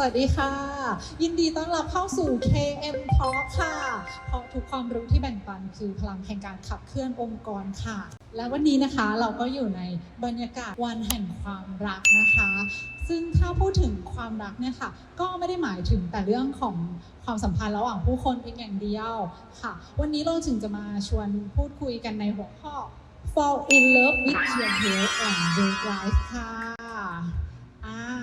วัสดีค่ะ ยินดีต้อนรับเข้าสู่ KM Talk ค่ะ เพราะทุกความรู้ที่แบ่งปันคือพลังแห่งการขับเคลื่อนองค์กรค่ะ และวันนี้นะคะเราก็อยู่ในบรรยากาศวันแห่งความรักนะคะ ซึ่งถ้าพูดถึงความรักเนี่ยค่ะ ก็ไม่ได้หมายถึงแต่เรื่องของความสัมพันธ์ระหว่างผู้คนเพียงอย่างเดียวค่ะ วันนี้เราถึงจะมาชวนพูดคุยกันในหัวข้อ Fall in love with your health and work life ค่ะ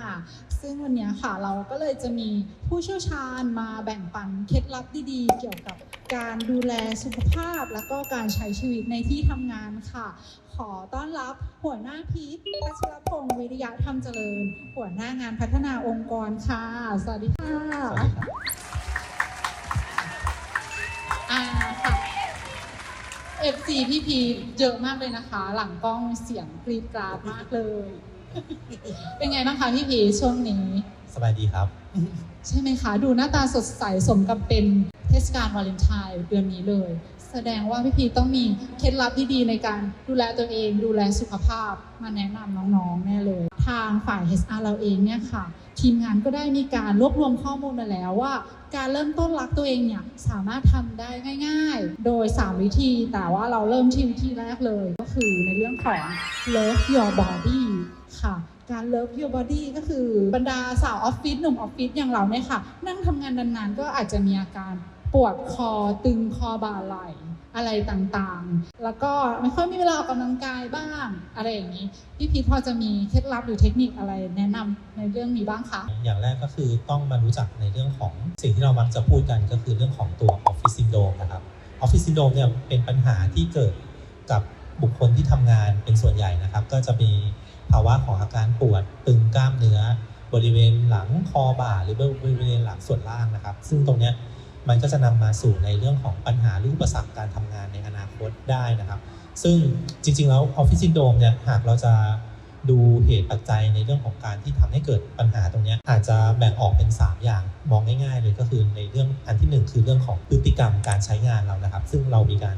อ่าซึ่งวันนี้ค่ะเราก็เลยจะมีผู้เชี่ยวชาญมาแบ่งปันเคล็ดลับดีๆ เกี่ยวกับการดูแลสุขภาพ แล้วก็การใช้ชีวิตในที่ทำงานค่ะ ขอต้อนรับหัวหน้าพีทพัชรพงศ์วิริยะธรรมเจริญ หัวหน้างานพัฒนาองค์กรค่ะ สวัสดีค่ะสวัสดีครับอ่าค่ะ FC พี่พีเยอะมากเลยนะคะ หลังกล้องเสียงกรีดกราดมากเลย เป็นไงบ้างคะพี่พีทช่วงนี้ สบายดีครับ ใช่ไหมคะ ดูหน้าตาสดใสสมกับเป็นเทศกาลวาเลนไทน์เดือนนี้เลย แสดงว่าพี่พีต้องมีเคล็ดลับที่ดีในการดูแลตัวเอง ดูแลสุขภาพ มาแนะนำน้องๆแน่เลย ทางฝ่าย HR เราเองเนี่ยค่ะ ทีมงานก็ได้มีการรวบรวมข้อมูลมาแล้วว่า การเริ่มต้นรักตัวเองเนี่ยสามารถทำได้ง่าย ๆ โดย 3 วิธี แต่ว่าเราเริ่มที่วิธีแรกเลย ก็คือในเรื่องของ love your body ค่ะ การ love your body ก็คือบรรดาสาวออฟฟิศหนุ่มออฟฟิศอย่างเราเนี่ยค่ะ นั่งทำงานนานๆ ก็อาจจะมีอาการปวดคอตึงคอบ่าไหล่อะไรต่างๆ แล้วก็ไม่ค่อยมีเวลาออกกำลังกายบ้าง อะไรอย่างนี้ พี่พีทพอจะมีเคล็ดลับหรือเทคนิคอะไรแนะนำในเรื่องนี้บ้างคะ อย่างแรกก็คือต้องมารู้จักในเรื่องของสิ่งที่เรามักจะพูดกันก็คือเรื่องของตัวออฟฟิศซินโดรมนะครับออฟฟิศซินโดรมเนี่ยเป็นปัญหาที่เกิดกับบุคคลที่ทำงานเป็นส่วนใหญ่นะครับ ก็จะมี ภาวะของอาการปวดตึงกล้ามเนื้อบริเวณหลังคอบ่าหรือบริเวณหลังส่วนล่างนะครับ ซึ่งตรงนี้มันก็จะนำมาสู่ในเรื่องของปัญหาหรืออุปสรรคการทำงานในอนาคตได้นะครับ ซึ่งจริงๆแล้วออฟฟิศซินโดมเนี่ยหากเราจะดูเหตุปัจจัยในเรื่องของการที่ทำให้เกิดปัญหาตรงนี้อาจจะแบ่งออกเป็น 3 อย่างมองง่าย ๆ เลยก็คือในเรื่องอันที่หนึ่งคือเรื่องของพฤติกรรมการใช้งานเรานะครับ ซึ่งเรามีการ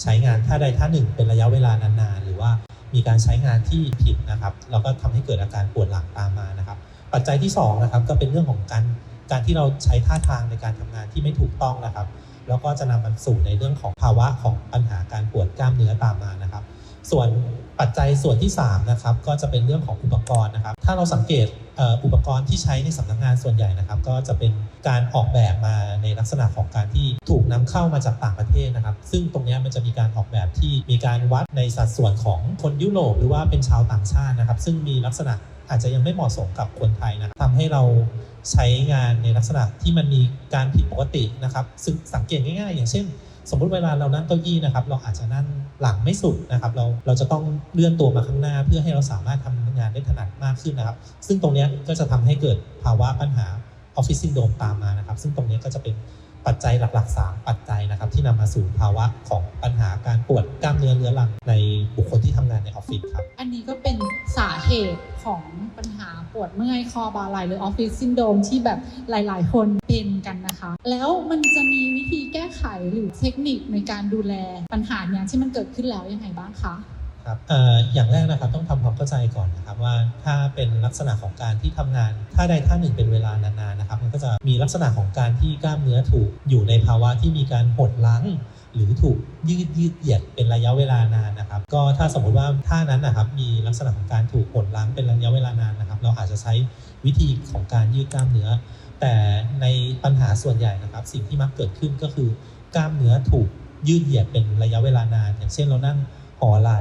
ใช้งานท่าใดท่าหนึ่งเป็นระยะเวลานานๆ หรือว่ามีการใช้งานที่ผิดนะครับเราก็ทำให้เกิดอาการปวดหลังตามมานะครับ ปัจจัยที่2นะครับก็เป็นเรื่องของการการที่เราใช้ท่าทางในการทำงานที่ไม่ถูกต้องนะครับ แล้วก็จะนำมันสู่ในเรื่องของภาวะของปัญหาการปวดกล้ามเนื้อตามมานะครับ ส่วน ปัจจัยส่วนที่3นะครับก็จะเป็นเรื่องของอุปกรณ์นะครับ ถ้าเราสังเกตอุปกรณ์ที่ใช้ในสำนักงานส่วนใหญ่นะครับ ก็จะเป็นการออกแบบมาในลักษณะของการที่ถูกนำเข้ามาจากต่างประเทศนะครับ ซึ่งตรงนี้มันจะมีการออกแบบที่มีการวัดในสัดส่วนของคนยุโรปหรือว่าเป็นชาวต่างชาตินะครับ ซึ่งมีลักษณะอาจจะยังไม่เหมาะสมกับคนไทยนะครับทำให้เราใช้งานในลักษณะที่มันมีการผิดปกตินะครับ ซึ่งสังเกตง่าย ๆ อย่างเช่น สมมุติเวลาเรานั่งเก้าอี้นะครับ เราอาจจะนั่งหลังไม่สุดนะครับ เราเราจะต้องเลื่อนตัวมาข้างหน้า เพื่อให้เราสามารถทำงานได้ถนัดมากขึ้นนะครับ ซึ่งตรงนี้ก็จะทำให้เกิดภาวะปัญหาออฟฟิศซินโดรมตามมานะครับ ซึ่งตรงนี้ก็จะเป็น ปัจจัยหลัก ๆ 3 ปัจจัยนะครับที่นำมาสู่ภาวะของปัญหาการปวดกล้ามเนื้อเรื้อรังในบุคคลที่ทำงานในออฟฟิศครับ อันนี้ก็เป็นสาเหตุของปัญหาปวดเมื่อยคอบ่าไหล่หรือออฟฟิศซินโดมที่แบบหลาย ๆ คนเป็นกันนะคะ แล้วมันจะมีวิธีแก้ไขหรือเทคนิคในการดูแลปัญหาเนี้ยที่มันเกิดขึ้นแล้วยังไงบ้างคะ ครับออย่างแรกนะครับต้องทำความเข้าใจก่อนนะครับว่าถ้าเป็นลักษณะของการที่ทำงานท่าใดท่าหนึ่งเป็นเวลานานๆนะครับ มันก็จะมีลักษณะของการที่กล้ามเนื้อถูกอยู่ในภาวะที่มีการหดลังหรือถูกยืดยืดเหยียดเป็นระยะเวลานานนะครับ ก็ถ้าสมมติว่าท่านั้นนะครับมีลักษณะของการถูกหดลังเป็นระยะเวลานานนะครับ เราอาจจะใช้วิธีของการยืดกล้ามเนื้อ แต่ในปัญหาส่วนใหญ่นะครับ สิ่งที่มักเกิดขึ้นก็คือกล้ามเนื้อถูกยืดเหยียดเป็นระยะเวลานาน อย่างเช่นเรานั่งห่อไหล่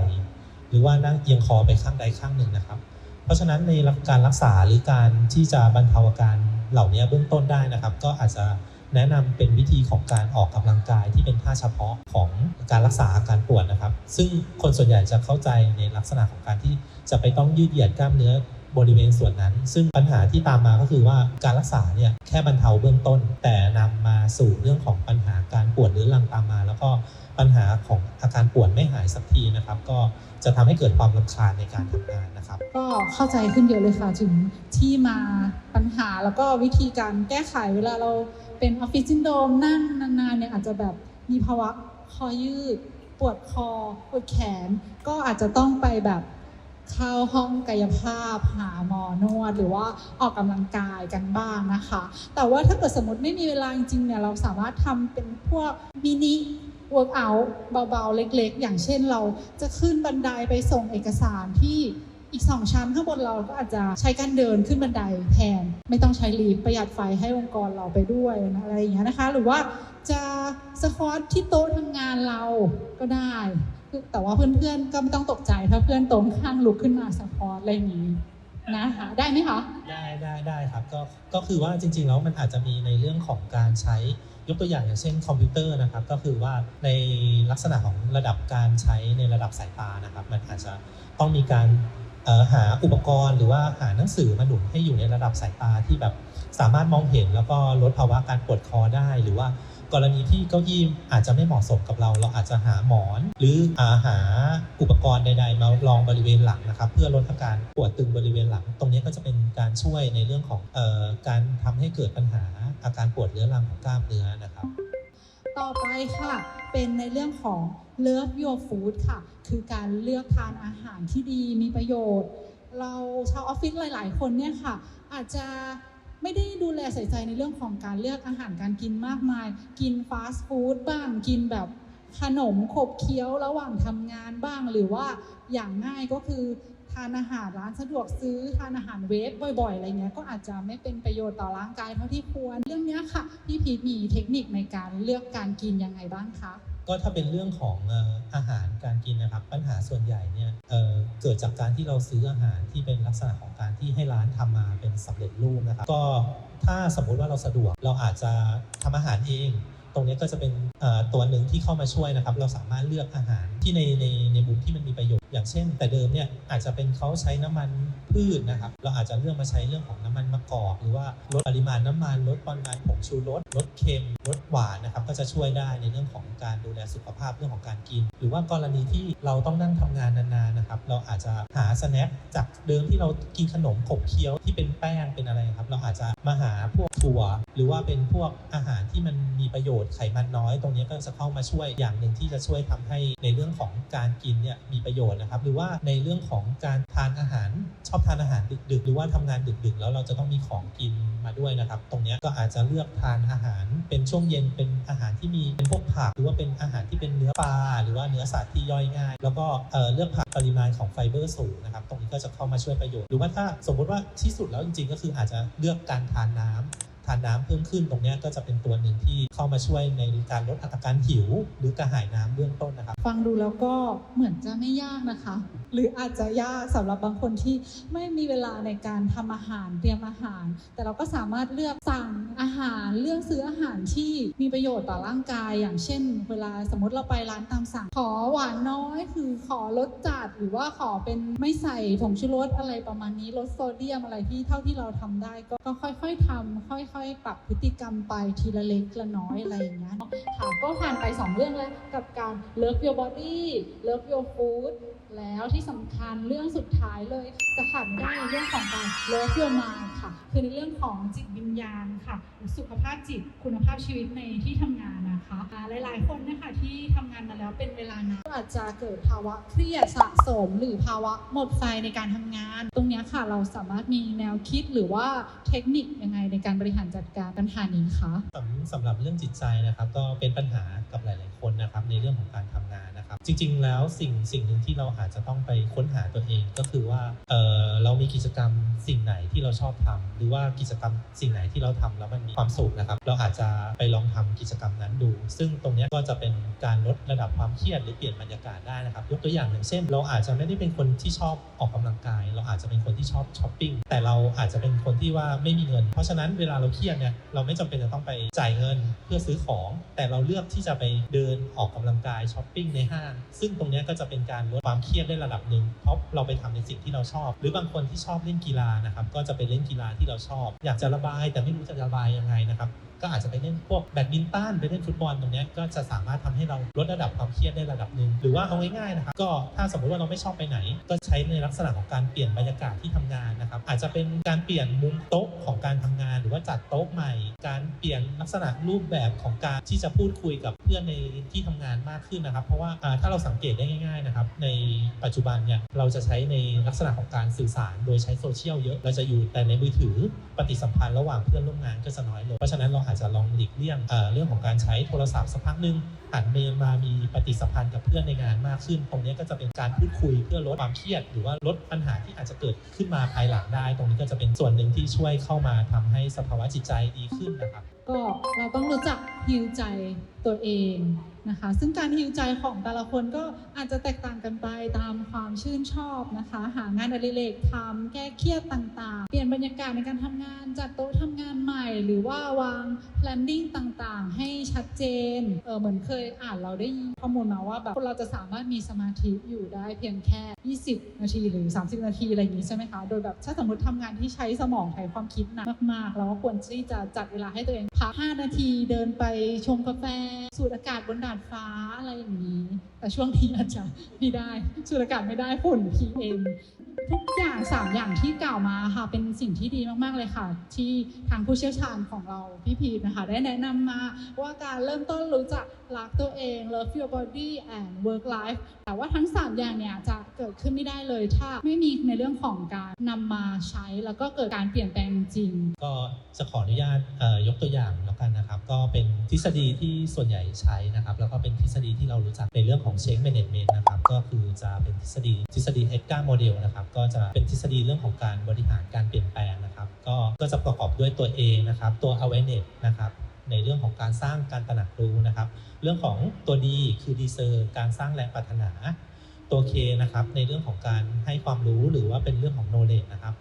หรือว่านั่งเอียงคอไปข้างใดข้างหนึ่งนะครับ เพราะฉะนั้นในการรักษาหรือการที่จะบรรเทาอาการเหล่านี้เบื้องต้นได้นะครับ ก็อาจจะแนะนำเป็นวิธีของการออกกำลังกายที่เป็นท่าเฉพาะของการรักษาอาการปวดนะครับ ซึ่งคนส่วนใหญ่จะเข้าใจในลักษณะของการที่จะไปต้องยืดเหยียดกล้ามเนื้อบริเวณส่วนนั้น ซึ่งปัญหาที่ตามมาก็คือว่าการรักษาเนี่ยแค่บรรเทาเบื้องต้น แต่นำมาสู่เรื่องของปัญหาการปวดหรือรังตามมา แล้วก็ ปัญหาของอาการปวดไม่หายสักทีนะครับ ก็จะทำให้เกิดความรำคาญในการทำงานนะครับ ก็เข้าใจขึ้นเยอะเลยค่ะถึงที่มาปัญหาแล้วก็วิธีการแก้ไขเวลาเราเป็นออฟฟิศซินโดมนั่งนานๆเนี่ยอาจจะแบบมีภาวะคอยืด ปวดคอ ปวดแขน ก็อาจจะต้องไปแบบเข้าห้องกายภาพ หาหมอนวด หรือว่าออกกำลังกายกันบ้างนะคะ แต่ว่าถ้าเกิดสมมติไม่มีเวลาจริงๆเนี่ยเราสามารถทำเป็นพวกมินิ เวิร์กอัลเบาๆ เล็กๆ อย่างเช่นเราจะขึ้นบันไดไปส่งเอกสารที่อีกสองชั้นข้างบนเราก็อาจจะใช้การเดินขึ้นบันไดแทน ไม่ต้องใช้ลีฟประหยัดไฟให้องค์กรเราไปด้วยอะไรอย่างเงี้ยนะคะ หรือว่าจะสควอตที่โต๊ะทำงานเราก็ได้ แต่ว่าเพื่อนๆก็ไม่ต้องตกใจถ้าเพื่อนต๊ะข้างลุกขึ้นมาสควอตอะไรอย่างนี้นะคะได้ไหมคะ ได้ได้ได้ครับก็ก็คือว่าจริงๆแล้วมันอาจจะมีในเรื่องของการใช้ ยกตัวอย่างอย่างเช่นคอมพิวเตอร์นะครับก็คือว่าในลักษณะของระดับการใช้ในระดับสายตานะครับ มันอาจจะต้องมีการหาอุปกรณ์ หรือว่าหาหนังสือมาหนุนให้อยู่ในระดับสายตาที่แบบสามารถมองเห็นแล้วก็ลดภาวะการปวดคอได้หรือว่า กรณีที่เก้าอี้อาจจะไม่เหมาะสมกับเรา เราอาจจะหาหมอน หรืออาหาอุปกรณ์ใด ๆ มารองบริเวณหลังนะครับ เพื่อลดอาการปวดตึงบริเวณหลัง ตรงนี้ก็จะเป็นการช่วยในเรื่องของออการทำให้เกิดปัญหาอาการปวดเรื้อรังของกล้ามเนื้อนะครับ ต่อไปค่ะเป็นในเรื่องของ Love Your Food ค่ะ คือการเลือกทานอาหารที่ดีมีประโยชน์ เราชาวออฟฟิศหลาย ๆ คนเนี่ยค่ะ อาจจะ ไม่ได้ดูแลใส่ใจในเรื่องของการเลือกอาหารการกินมากมาย กินฟาสต์ฟู้ดบ้างกินแบบขนมขบเคี้ยวระหว่างทำงานบ้าง หรือว่าอย่างง่ายก็คือทานอาหารร้านสะดวกซื้อทานอาหารเวฟบ่อยๆอะไรเงี้ยก็อาจจะไม่เป็นประโยชน์ต่อร่างกายเท่าที่ควร เรื่องนี้ค่ะพี่พีทมีเทคนิคในการเลือกการกินยังไงบ้างคะ ก็ถ้าเป็นเรื่องของอาหารการกินนะครับ ปัญหาส่วนใหญ่เนี่ยเเกิดจากการที่เราซื้ออาหารที่เป็นลักษณะของการที่ให้ร้านทำมาเป็นสำเร็จรูปนะครับ ก็ถ้าสมมุติว่าเราสะดวกเราอาจจะทำอาหารเอง ตรงนี้ก็จะเป็นตัวหนึ่งที่เข้ามาช่วยนะครับ เราสามารถเลือกอาหารที่ในในในมุมที่มันมีประโยชน์ อย่างเช่น แต่เดิมเนี่ยอาจจะเป็นเขาใช้น้ำมันพืชนะครับเราอาจจะเลือกมาใช้เรื่องของน้ำมันมะกอก หรือว่าลดปริมาณน้ำมันลดปริมาณผงชูรสลดเค็มลดหวานนะครับก็จะช่วยได้ในเรื่องของการดูแลสุขภาพเรื่องของการกิน หรือว่ากรณีที่เราต้องนั่งทำงานนานๆนะครับเราอาจจะหาสแน็คจากเดิมที่เรากินขนมขบเคี้ยวที่เป็นแป้งเป็นอะไรครับเราอาจจะมาหาพวกถั่ว หรือว่าเป็นพวกอาหารที่มันมีประโยชน์ไขมันน้อย ตรงนี้ก็จะเข้ามาช่วยอย่างหนึ่งที่จะช่วยทำให้ในเรื่องของการกินเนี่ยมีประโยชน์นะครับ หรือว่าในเรื่องของการทานอาหารชอบทานอาหารดึกๆ หรือว่าทำงานดึกๆ แล้วเราจะต้องมีของกินมาด้วยนะครับ ตรงนี้ก็อาจจะเลือกทานอาหารเป็นช่วงเย็นเป็นอาหารที่มีเป็นพวกผักหรือว่าเป็นอาหารที่เป็นเนื้อปลาหรือว่าเนื้อสัตว์ที่ย่อยง่าย แล้วก็เเลือกผักปริมาณของไฟเบอร์สูงนะครับ ตรงนี้ก็จะเข้ามาช่วยประโยชน์ หรือว่าถ้าสมมติว่าที่สุดแล้วจริงๆ ก็คืออาจจะเลือกการทานน้ำ ทานน้ำเพิ่มขึ้นตรงนี้ก็จะเป็นตัวหนึ่งที่เข้ามาช่วยในการลดอาการหิว หรือกระหายน้ำเบื้องต้นนะครับ ฟังดูแล้วก็เหมือนจะไม่ยากนะคะ หรืออาจจะยากสำหรับบางคนที่ไม่มีเวลาในการทำอาหารเตรียมอาหาร แต่เราก็สามารถเลือกสั่งอาหารเลือกซื้ออาหารที่มีประโยชน์ต่อร่างกาย อย่างเช่น เวลาสมมติเราไปร้านตามสั่ง ขอหวานน้อย คือขอลดจัดหรือว่าขอเป็นไม่ใส่ผงชูรสอะไรประมาณนี้ลดโซเดียมอะไรที่เท่าที่เราทำได้ก็ก็ค่อยๆทำค่อยๆ ปรับพฤติกรรมไปทีละเล็กละน้อยอะไรอย่างเงี้ยค่ะก็ผ่านไป 2 เรื่องแล้วกับการ love your body love your food แล้วที่สำคัญเรื่องสุดท้ายเลยจะขาดไม่ได้ในเรื่องของการ love your mind ค่ะ คือในเรื่องของจิตวิญญาณค่ะ สุขภาพจิตคุณภาพชีวิตในที่ทำงานนะคะอ่าหลาย ๆ คนนะคะที่ทำงานมาแล้วเป็นเวลานานอาจจะเกิดภาวะเครียดสะสม หรือภาวะหมดไฟในการทำงาน ตรงนี้ค่ะเราสามารถมีแนวคิดหรือว่าเทคนิคยังไงในการบริหารจัดการปัญหานี้คะสำสำหรับเรื่องจิตใจนะครับก็เป็นปัญหากับหลาย ๆ คนนะครับในเรื่องของการทำงานนะครับ จริง ๆ แล้วสิ่งสิ่งหนึ่งที่เราอาจจะต้องไปค้นหาตัวเองก็คือว่าเออเรามีกิจกรรมสิ่งไหนที่เราชอบทำหรือว่ากิจกรรมสิ่งไหนที่เราทำแล้วมันมีความสุขนะครับ เราอาจจะไปลองทำกิจกรรมนั้นดู ซึ่งตรงนี้ก็จะเป็นการลดระดับความเครียดหรือเปลี่ยนบรรยากาศได้นะครับ ยกตัวอย่างหนึ่งเช่น เราอาจจะไม่ได้เป็นคนที่ชอบออกกำลังกาย เราอาจจะเป็นคนที่ชอบช้อปปิ้งแต่เราอาจจะเป็นคนที่ว่าไม่มีเงิน เพราะฉะนั้นเวลาเราเครียดเนี่ยเราไม่จำเป็นจะต้องไปจ่ายเงินเพื่อซื้อของ แต่เราเลือกที่จะไปเดินออกกำลังกายช้อปปิ้งในห้างซึ่งตรงนี้ก็จะเป็นการลดความเครียดได้ระดับหนึ่งเพราะเราไปทำในสิ่งที่เราชอบ หรือบางคนที่ชอบเล่นกีฬานะครับก็จะไปเล่นกีฬาที่เราชอบ อยากจะระบายแต่ไม่รู้จะระบายยังไงนะครับ ก็อาจจะไปเล่นพวกแบดมินตันไปเล่นฟุตบอลตรงนี้ก็จะสามารถทำให้เราลดระดับความเครียดได้ระดับหนึ่งหรือว่าเอาง่ายๆนะครับก็ถ้าสมมุติว่าเราไม่ชอบไปไหน ก็ใช้ในลักษณะของการเปลี่ยนบรรยากาศที่ทำงานนะครับอาจจะเป็นการเปลี่ยนมุมโต๊ะของการทำงาน หรือว่าจัดโต๊ะใหม่ การเปลี่ยนลักษณะรูปแบบของการที่จะพูดคุยกับเพื่อนในที่ทำงานมากขึ้นนะครับ เพราะว่าถ้าเราสังเกตได้ง่ายๆนะครับในปัจจุบันเนี่ยเราจะใช้ในลักษณะของการสื่อสาร โดยใช้โซเชียลเยอะเราจะอยู่แต่ในมือถือปฏิสัมพันธ์ระหว่างเพื่อนร่วมงานก็จะน้อยลงเพราะฉะนั้นเราอาจจะลองหลีกเลี่ยงเเรื่องของการใช้โทรศัพท์สักพักหนึ่งหันเมลมามีปฏิสัมพันธ์กับเพื่อนในงานมากขึ้น ตรงนี้ก็จะเป็นการพูดคุยเพื่อลดความเครียด หรือว่าลดปัญหาที่อาจจะเกิดขึ้นมาภายหลังได้ ตรงนี้ก็จะเป็นส่วนหนึ่งที่ช่วยเข้ามาทำให้สภาวะจิตใจดีขึ้นนะครับ ก็เราต้องรู้จักฮิวใจตัวเองนะคะ ซึ่งการฮิวใจของแต่ละคนก็อาจจะแตกต่างกันไปตามความชื่นชอบนะคะ หางานอดิเรกทำแก้เครียดต่างๆ เปลี่ยนบรรยากาศในการทำงานจัดโต๊ะทำงานใหม่ หรือว่าวาง planning ต่างๆ ให้ชัดเจนเออเหมือนเคยอ่านเราได้ข้อมูลมาว่าแบบคนเราจะสามารถมีสมาธิอยู่ได้เพียงแค่ 20 นาทีหรือ 30 นาทีอะไรอย่างนี้ใช่ไหมคะ โดยแบบถ้าสมมติทำงานที่ใช้สมองใช้ความคิดหนักมากๆเราก็ควรที่จะจัดเวลาให้ตัวเองพัก 5 นาทีเดินไปชงกาแฟ สูดอากาศบนดาดฟ้าอะไรอย่างนี้ แต่ช่วงนี้อาจจะไม่ได้ สูดอากาศไม่ได้ฝุ่น PM ทุกอย่าง 3 อย่างที่กล่าวมาค่ะ เป็นสิ่งที่ดีมาก ๆ เลยค่ะ ที่ทางผู้เชี่ยวชาญของเราพี่พีนะคะ ได้แนะนำมาว่าการเริ่มต้นรู้จักรักตัวเอง love your body and work life แต่ว่าทั้ง 3 อย่างเนี่ยจะเกิดขึ้นไม่ได้เลยถ้าไม่มีในเรื่องของการนำมาใช้แล้วก็เกิดการเปลี่ยนแปลงจริง ก็จะขออนุญาตยกตัวอย่างแล้วกันนะครับ ก็เป็นทฤษฎีที่ส่วนใหญ่ใช้นะครับ แล้วก็เป็นทฤษฎีที่เรารู้จักในเรื่องของ Change Management นะครับ ก็คือจะเป็นทฤษฎีทฤษฎี EDGA Model นะครับ ก็จะเป็นทฤษฎีเรื่องของการบริหารการเปลี่ยนแปลงนะครับ ก็ก็จะประกอบด้วยตัว A นะครับ ตัว Awareness นะครับในเรื่องของการสร้างการตระหนักรู้นะครับ เรื่องของตัว D คือ Discern การสร้างแรงปรารถนา ตัว K นะครับ ในเรื่องของการให้ความรู้หรือว่าเป็นเรื่องของ knowledge นะครับ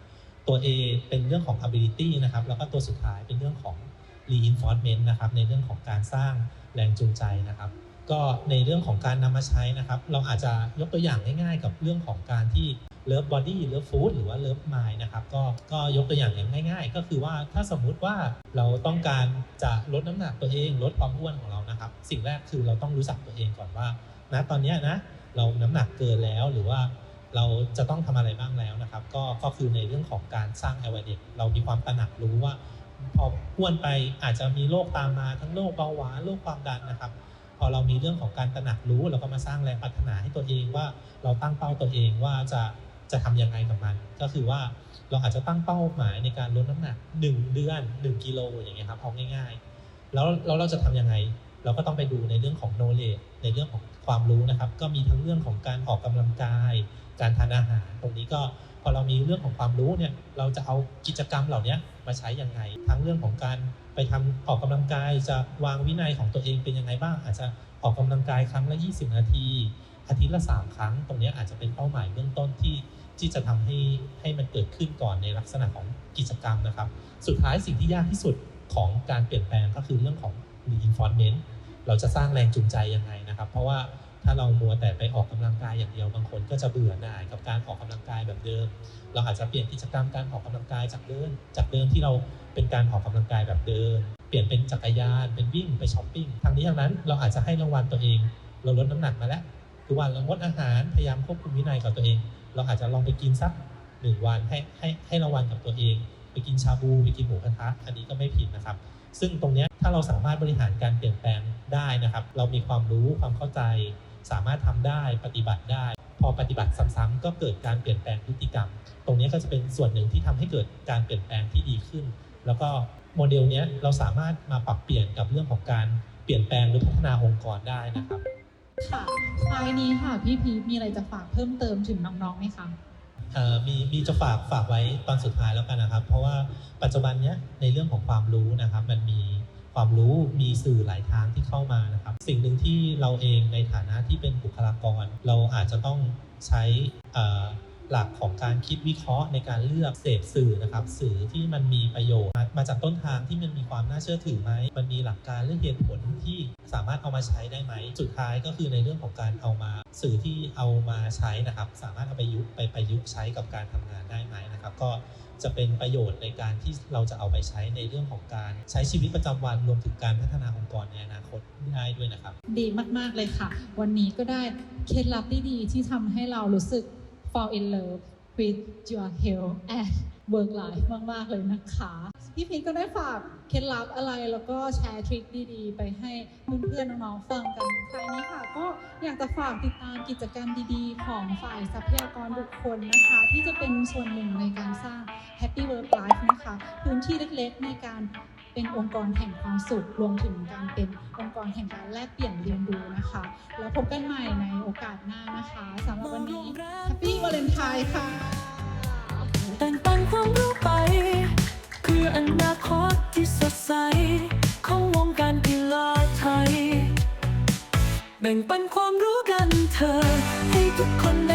ตัว A เป็นเรื่องของ ability นะครับ แล้วก็ตัวสุดท้ายเป็นเรื่องของ reinforcement นะครับในเรื่องของการสร้างแรงจูงใจนะครับ ก็ในเรื่องของการนำมาใช้นะครับ เราอาจจะยกตัวอย่างง่ายๆ กับเรื่องของการที่ love body love food หรือว่า love mind นะครับก็ก็ยกตัวอย่างอย่างง่าย ๆ ก็คือว่าถ้าสมมุติว่าเราต้องการจะลดน้ำหนักตัวเองลดความอ้วนของเรานะครับ สิ่งแรกคือเราต้องรู้จักตัวเองก่อนว่านะตอนนี้นะเราน้ำหนักเกินแล้วหรือว่าเราจะต้องทำอะไรบ้างแล้วนะครับ ก็ก็คือในเรื่องของการสร้าง awareness เรามีความตระหนักรู้ว่า พออ้วนไปอาจจะมีโรคตามมาทั้งโรคเบาหวานโรคความดันนะครับ พอเรามีเรื่องของการตระหนักรู้เราก็มาสร้างแรงปรารถนาให้ตัวเองว่าเราตั้งเป้าตัวเองว่าจะจะทำยังไงกับมัน ก็คือว่าเราอาจจะตั้งเป้าหมายในการลดน้ำหนัก 1 เดือน 1 กิโลอย่างเงี้ยครับเอาง่าย ๆ แล้วแล้วเราจะทำยังไง เราก็ต้องไปดูในเรื่องของ knowledge ในเรื่องของความรู้นะครับ ก็มีทั้งเรื่องของการออกกำลังกาย การทานอาหาร ตรงนี้ก็พอเรามีเรื่องของความรู้เนี่ยเราจะเอากิจกรรมเหล่านี้มาใช้ยังไง ทั้งเรื่องของการไปทำออกกำลังกาย จะวางวินัยของตัวเองเป็นยังไงบ้าง อาจจะออกกำลังกายครั้งละ 20 นาที อาทิตย์ละ 3 ครั้ง ตรงนี้อาจจะเป็นเป้าหมายเบื้องต้นที่ที่จะทำให้ให้มันเกิดขึ้นก่อนในลักษณะของกิจกรรมนะครับ สุดท้ายสิ่งที่ยากที่สุดของการเปลี่ยนแปลงก็คือเรื่องของ reinforcement เราจะสร้างแรงจูงใจยังไงนะครับ เพราะว่าถ้าเรามัวแต่ไปออกกำลังกายอย่างเดียวบางคนก็จะเบื่อหน่ายกับการออกกำลังกายแบบเดิม เราอาจจะเปลี่ยนกิจกรรมการออกกำลังกายจากเดินจากเดิมที่เราเป็นการออกกำลังกายแบบเดินเปลี่ยนเป็นจักรยานเป็นวิ่งไปช้อปปิ้งทางนี้ทางนั้นเราอาจจะให้รางวัลตัวเอง เราลดน้ำหนักมาแล้วคือวันเรางดอาหารพยายามควบคุมวินัยกับตัวเอง เราอาจจะลองไปกินสักหนึ่งวันให้ให้ให้รางวัลกับตัวเอง ไปกินชาบูไปกินหมูกระทะอันนี้ก็ไม่ผิดนะครับ ซึ่งตรงนี้ถ้าเราสามารถบริหารการเปลี่ยนแปลงได้นะครับ เรามีความรู้ความเข้าใจ สามารถทำได้ปฏิบัติได้ พอปฏิบัติซ้ำๆก็เกิดการเปลี่ยนแปลงพฤติกรรม ตรงนี้ก็จะเป็นส่วนหนึ่งที่ทำให้เกิดการเปลี่ยนแปลงที่ดีขึ้น แล้วก็โมเดลนี้เราสามารถมาปรับเปลี่ยนกับเรื่องของการเปลี่ยนแปลงหรือพัฒนาองค์กรได้นะครับค่ะท้ายนี้ค่ะพี่พีทมีอะไรจะฝากเพิ่มเติมถึงน้องๆไหมคะ มีมีจะฝากฝากไว้ตอนสุดท้ายแล้วกันนะครับ เพราะว่าปัจจุบันเนี้ยในเรื่องของความรู้นะครับ มันมีความรู้มีสื่อหลายทางที่เข้ามานะครับ สิ่งหนึ่งที่เราเองในฐานะที่เป็นบุคลากร เราอาจจะต้องใช้ หลักของการคิดวิเคราะห์ในการเลือกเสพสื่อนะครับ สื่อที่มันมีประโยชน์มามาจากต้นทางที่มันมีความน่าเชื่อถือไหม มันมีหลักการเรื่องเหตุผลที่สามารถเอามาใช้ได้ไหม สุดท้ายก็คือในเรื่องของการเอามาสื่อที่เอามาใช้นะครับ สามารถเอาไปยุไปประยุกต์ใช้กับการทำงานได้ไหมนะครับ ก็จะเป็นประโยชน์ในการที่เราจะเอาไปใช้ในเรื่องของการใช้ชีวิตประจำวันรวมถึงการพัฒนาองค์กรในอนาคตได้ด้วยนะครับ ดีมาก ๆ เลยค่ะ วันนี้ก็ได้เคล็ดลับที่ดีที่ทำให้เรารู้สึก fall in love with your health and work life มาก ๆ เลยนะคะ พี่พีทก็ได้ฝากเคล็ดลับอะไรแล้วก็แชร์ทริคดีๆ ไปให้เพื่อนๆน้องๆฟังกันท้ายนี้ค่ะ ก็อยากจะฝากติดตามกิจกรรมดีๆ ของฝ่ายทรัพยากรบุคคลนะคะ ที่จะเป็นส่วนหนึ่งในการสร้าง Happy Work Life นะคะ พื้นที่เล็กๆในการ เป็นองค์กรแห่งความสุขรวมถึงการเป็นองค์กรแห่งการแลกเปลี่ยนเรียนรู้นะคะ แล้วพบกันใหม่ในโอกาสหน้านะคะสำหรับวันนี้ Happy Valentine ค่ะแบ่งปันความรู้ไปเพื่ออนาคตที่สดใส ของวงการกีฬาไทย แบ่งปันความรู้กันเธอ ให้ทุกคน